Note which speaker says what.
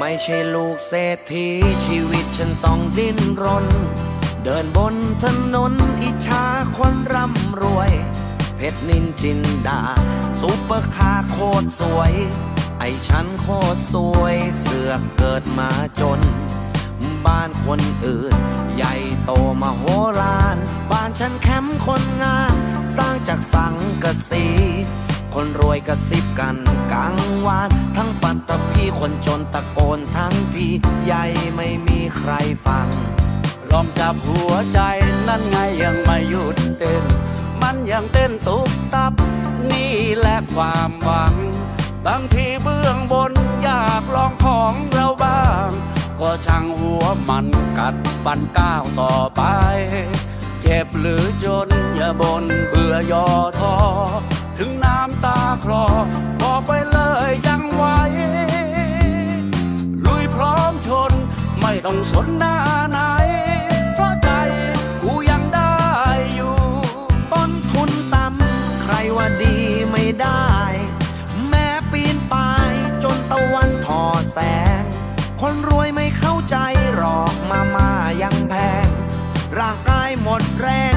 Speaker 1: ไม่ใช่ลูกเศรษฐีชีวิตฉันต้องดิ้นรน เดินบนถนนอิจฉาคนร่ำรวย เพชรนินจินดาซุปเปอร์คาร์โคตรสวย ไอฉันโคตรสวยเสือกเกิดมาจน บ้านคนอื่น ใหญ่โตมาโหฬารบ้านฉันแคมป์คนงาน สร้างจากสังกะสี คนรวยกระซิบกันกลางวาน ทั้งปัตตภีคนจนตะโกนทั้งทีใหญ่ไม่มีใครฟัง
Speaker 2: ลองจับหัวใจนั่นไงยังไม่หยุดเต้น มันยังเต้นตุบตับ นี่แหละความหวัง บางทีเบื้องบนอยากลองของเราบ้าง ก็ช่างหัวมันกัดฟันก้าวต่อไป เจ็บหรือจนอย่าบนเบื่อย่อท้อ บอกไปเลยยังไหวลุยพร้อมชนไม่ต้องสนหน้าไหน เพราะใจกูยังได้อยู่
Speaker 1: ต้นทุนต่ำใครว่าดีไม่ได้ แม้ปีนป่ายจนตะวันทอแสง คนรวยไม่เข้าใจหรอกมามายังแพง ร่างกายหมดแรง